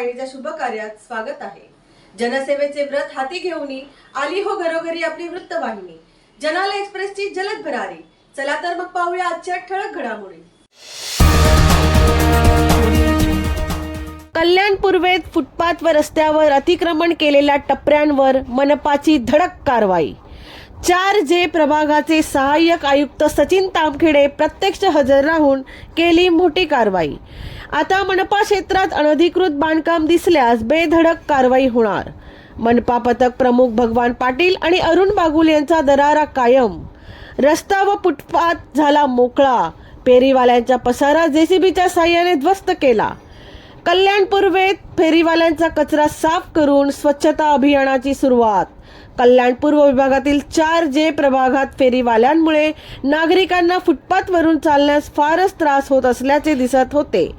वाहिनीच्या शुभ कार्यात स्वागत आहे. जनसेवेचे व्रत हाती घेऊन आली हो घरोघरी आपली वृत्तवाहिनी जनाला एक्सप्रेसची जलद भरारी. चला तर मग पाहूया आजच्या ठळक घडामोडी. कल्याण पूर्वेत फुटपाथ व रस्त्यावर अतिक्रमण केलेल्या टपऱ्यांवर मनपाची धडक कारवाई. चार जे प्रभागाचे सहाय्यक आयुक्त सचिन तामखेडे प्रत्यक्ष हजर राहून केली मोठी कारवाई. आता मनपा क्षेत्रात अनधिकृत बांधकाम दिसल्यास बेधडक कारवाई होणार. मनपा पथक प्रमुख भगवान पाटील आणि अरुण बागुल यांचा दरारा कायम. रस्ता व फुटपाथ झाला मोकळा. पेरीवाल्यांचा पसारा जेसीबीच्या साह्याने ध्वस्त केला. कल्याण पूर्वेत फेरीवाल्यांचा कचरा साफ करून स्वच्छता अभियानाची सुरुवात. कल्याण पूर्व विभागातील चार जे प्रभागात फेरीवाल्यांमुळे नागरिकांना फुटपाथवरून चालण्यास फारच त्रास होत असल्याचे दिसत होते.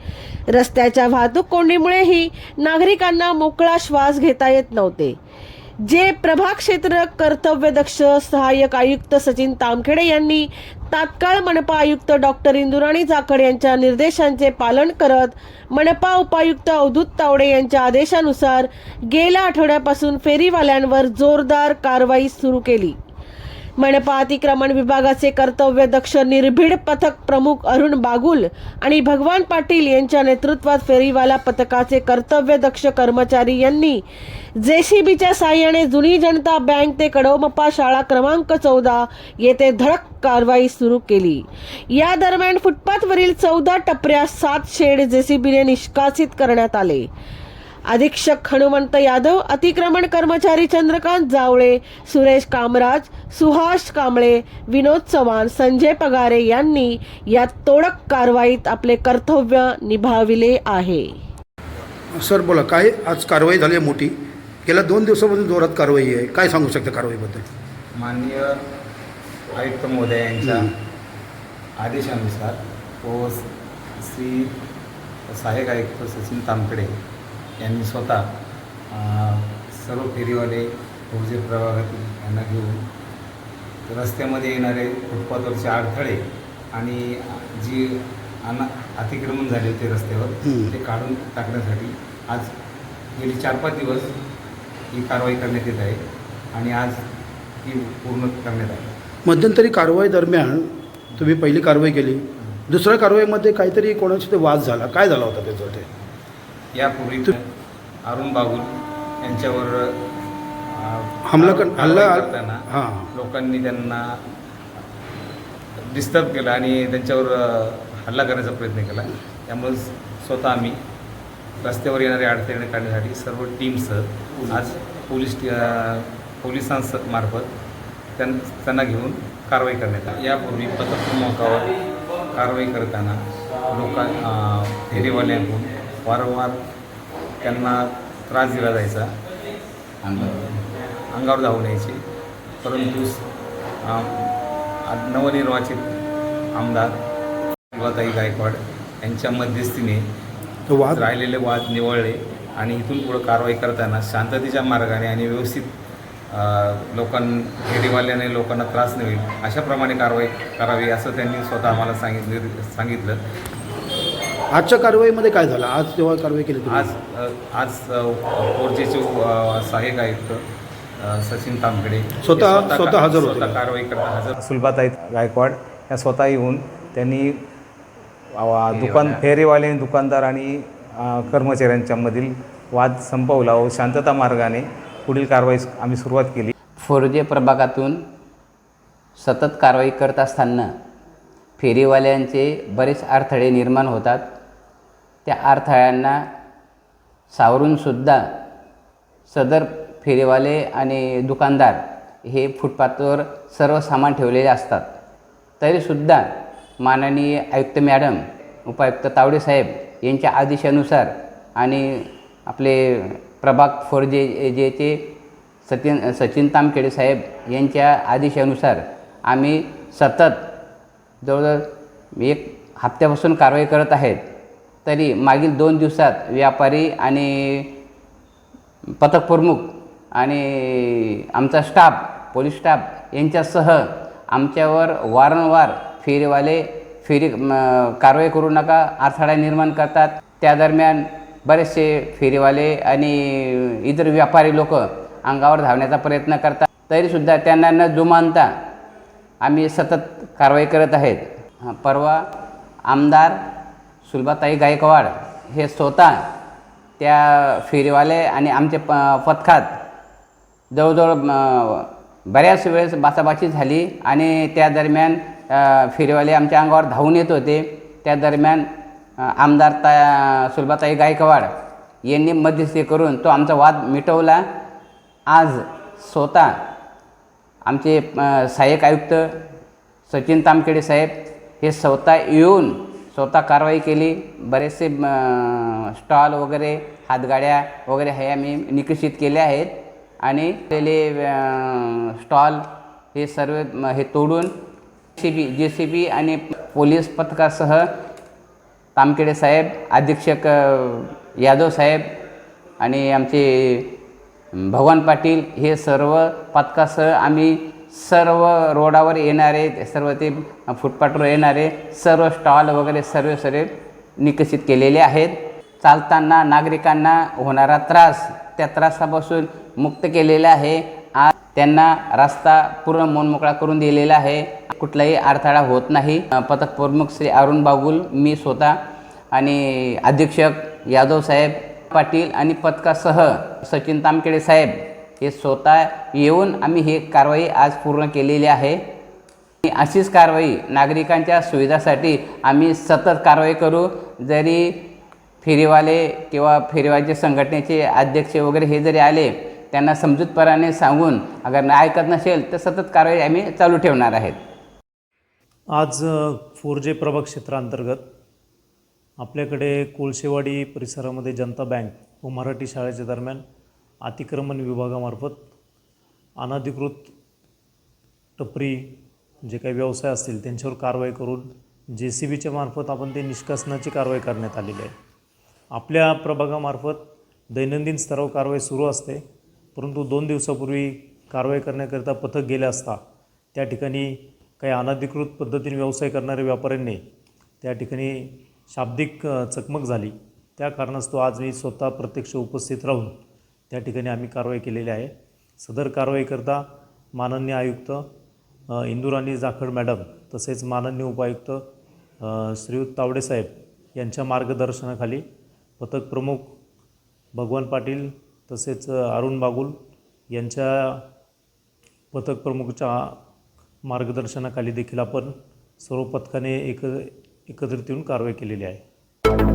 रस्त्याच्या वाहतूक कोंडीमुळेही नागरिकांना मोकळा श्वास घेता येत नव्हते. जे प्रभाग क्षेत्र कर्तव्यदक्ष सहाय्यक आयुक्त सचिन तामखेडे यांनी तात्काळ मनपा आयुक्त डॉक्टर इंदुराणी जाखड यांच्या निर्देशांचे पालन करत मनपा उपायुक्त अवधूत तावडे यांच्या आदेशानुसार गेल्या आठवड्यापासून फेरीवाल्यांवर जोरदार कारवाई सुरू केली. मनपा अतिक्रमण विभागाचे कर्तव्यदक्ष निर्भीड पथक प्रमुख अरुण बागुल आणि भगवान पाटील यांच्या नेतृत्वात फेरीवाला पथकाचे कर्तव्यदक्ष कर्मचारी यांनी जेसीबीच्या साह्याने जुनी जनता बँक ते कडोमपा शाळा क्रमांक चौदा येथे धडक कारवाई सुरू केली. या दरम्यान फुटपाथवरील चौदा टपऱ्या सात शेड जेसीबीने निष्कासित करण्यात आले. अधीक्षक हनुमंत यादव अतिक्रमण कर्मचारी चंद्रकांत जावळे सुरेश कामराज सुहास कांबळे विनोद चव्हाण संजय पगारे यांनी या तोडक कारवाईत आपले कर्तव्य निभाविले आहे. सर बोला काय? आज कारवाई झाली आहे मोठी. गेल्या दोन दिवसापासून जोरात कारवाई आहे. काय सांगू शकता कारवाईबद्दल? माननीय आयुक्त महोदय यांच्या आदेशानुसार श्री सहाय्यक आयुक्त सचिन तामकडे यांनी स्वतः सर्व फेरीवाले फौजे प्रभागातील यांना घेऊन रस्त्यामध्ये येणारे फुटपाथवरचे अडथळे आणि जी अना अतिक्रमण झाले होते रस्त्यावर. ते काढून टाकण्यासाठी आज गेली चार पाच दिवस ही कारवाई करण्यात येत आहे आणि आज ती पूर्ण करण्यात आहे मध्यंतरी कारवाई दरम्यान तुम्ही पहिली कारवाई केली. दुसऱ्या कारवाईमध्ये काहीतरी कोणाचा ते वाद झाला. काय झाला होता त्याचं ते? यापूर्वी अरुण बागुल यांच्यावर हमला कर हल्ला करताना हां. लोकांनी त्यांना डिस्टर्ब केला आणि त्यांच्यावर हल्ला करण्याचा प्रयत्न केला. त्यामुळे स्वतः आम्ही रस्त्यावर येणारे अडथळे काढण्यासाठी सर्व टीमसह आज पोलीस टी- अ, पोलिसांस मार्फत त्यां त्यांना घेऊन कारवाई करण्यात आली. यापूर्वी पथप्रमुखावर कारवाई करताना लोकां फेरीवाल्यांकडून वारंवार त्यांना त्रास दिला जायचा. अंगावर धावून यायचे. परंतु नवनिर्वाचित आमदार शिवाताई गायकवाड यांच्या मध्यस्थीने तो वाद? राहिलेले वाद निवळले आणि इथून पुढं कारवाई करताना शांततेच्या मार्गाने आणि व्यवस्थित अ, लोकां फेरीवाल्याने लोकांना त्रास नाही होईल अशाप्रमाणे कारवाई करावी असं त्यांनी स्वतः आम्हाला सांगितलं सांगितलं. आजच्या कारवाईमध्ये काय झालं? आज जेव्हा कारवाई केली तुम्ही? आज अ, आज फोरजेचे सहाय्यक आयुक्त अ, सचिन तामकडे स्वतः- स्वतः हजर होते. स्वतः कारवाई करता हजर सुलभाताई गायकवाड या स्वतः येऊन त्यांनी दुकान फेरीवाले दुकानदार आणि अ, कर्मचाऱ्यांच्यामधील वाद संपवला व शांतता मार्गाने पुढील कारवाई आम्ही सुरुवात केली. फोरजे प्रभागातून सतत कारवाई करत असताना फेरीवाल्यांचे बरेच अडथळे निर्माण होतात. त्या अडथळ्यांना सावरूनसुद्धा सदर फेरीवाले आणि दुकानदार हे फुटपाथवर सर्व सामान ठेवलेले असतात. तरीसुद्धा माननीय आयुक्त मॅडम उपायुक्त तावडे साहेब यांच्या आदेशानुसार आणि आपले प्रभाग फोर जे ते सचिन सचिन तामखेडे साहेब यांच्या आदेशानुसार आम्ही सतत जवळजवळ एक हप्त्यापासून कारवाई करत आहेत. तरी मागील दोन दिवसात व्यापारी आणि पथक प्रमुख आणि आमचा स्टाफ पोलीस स्टाफ यांच्यासह आमच्यावर वारंवार फेरीवाले फेरी कारवाई करू नका अडथळा निर्माण करतात. त्या दरम्यान बरेचसे फेरीवाले आणि इतर व्यापारी लोक अंगावर धावण्याचा प्रयत्न करतात. तरीसुद्धा त्यांना न जुमानता आम्ही सतत कारवाई करत आहेत. परवा आमदार सुलभाताई गायकवाड हे स्वतः त्या फेरीवाले आणि आमचे प पथकात जवळजवळ बऱ्याच वेळेस बाचाबाची झाली आणि त्या दरम्यान फेरीवाले आमच्या अंगावर धावून येत होते. त्या दरम्यान आमदार ता सुलभाताई गायकवाड यांनी मध्यस्थी करून तो आमचा वाद मिटवला. आज स्वतः आमचे सहाय्यक आयुक्त सचिन तामखेडे साहेब हे स्वतः येऊन स्वतः कारवाई केली. बरेचसे स्टॉल वगैरे हातगाड्या वगैरे हे आम्ही निकषित केले आहेत. आणि तेले स्टॉल हे सर्व हे तोडून C B J C B आणि पोलीस पथकासह तामखेडे साहेब अधीक्षक यादव साहेब आणि आमचे भगवान पाटील हे सर्व पथकासह आम्ही सर्व रोडावर येणारे सर्व ते फुटपाथवर येणारे सर्व स्टॉल वगैरे सर्व सर्व निकसित केलेले आहेत. चालताना नागरिकांना होणारा त्रास त्या त्रासापासून मुक्त केलेला आहे. आज त्यांना रस्ता पूर्ण मनमोकळा करून दिलेला आहे. कुठलाही अडथळा होत नाही. पथक प्रमुख श्री अरुण बागुल मी स्वतः आणि अधीक्षक यादव साहेब पाटील आणि पथकासह सचिन तामकेडे साहेब हे स्वतः येऊन आम्ही हे कारवाई आज पूर्ण केलेली आहे. अशीच कारवाई नागरिकांच्या सुविधासाठी आम्ही सतत कारवाई करू. जरी फेरीवाले किंवा फेरीवाल्याचे संघटनेचे अध्यक्ष वगैरे हे जरी आले त्यांना समजूतपराने सांगून अगर नाही ऐकत नसेल तर सतत कारवाई आम्ही चालू ठेवणार आहेत. आज फोर जे प्रभाग क्षेत्रांतर्गत आपल्याकडे कोळशेवाडी परिसरामध्ये जनता बँक व मराठी शाळेच्या दरम्यान अतिक्रमण विभागामार्फत अनधिकृत टपरी जे काही व्यवसाय असतील त्यांच्यावर कारवाई करून जे सी बीच्या मार्फत आपण ते निष्कासनाची कारवाई करण्यात आलेली आहे. आपल्या प्रभागामार्फत दैनंदिन स्तरावर कारवाई सुरू असते परंतु दोन दिवसापूर्वी कारवाई करण्याकरिता पथक गेले असता त्या ठिकाणी काही अनधिकृत पद्धतीने व्यवसाय करणाऱ्या व्यापाऱ्यांनी त्या ठिकाणी शाब्दिक चकमक झाली. त्या कारणास्तव आज मी स्वतः प्रत्यक्ष उपस्थित राहून त्या ठिकाणी आम्ही कारवाई केलेली आहे. सदर कारवाईकरता माननीय आयुक्त इंदुराणी जाखड मॅडम तसेच माननीय उपायुक्त श्रीयुत तावडेसाहेब यांच्या मार्गदर्शनाखाली पथक प्रमुख भगवान पाटील तसेच अरुण बागुल यांच्या पथक प्रमुखच्या मार्गदर्शनाखाली देखील आपण सर्व पथकाने एक एकत्रित येऊन कारवाई केलेली आहे.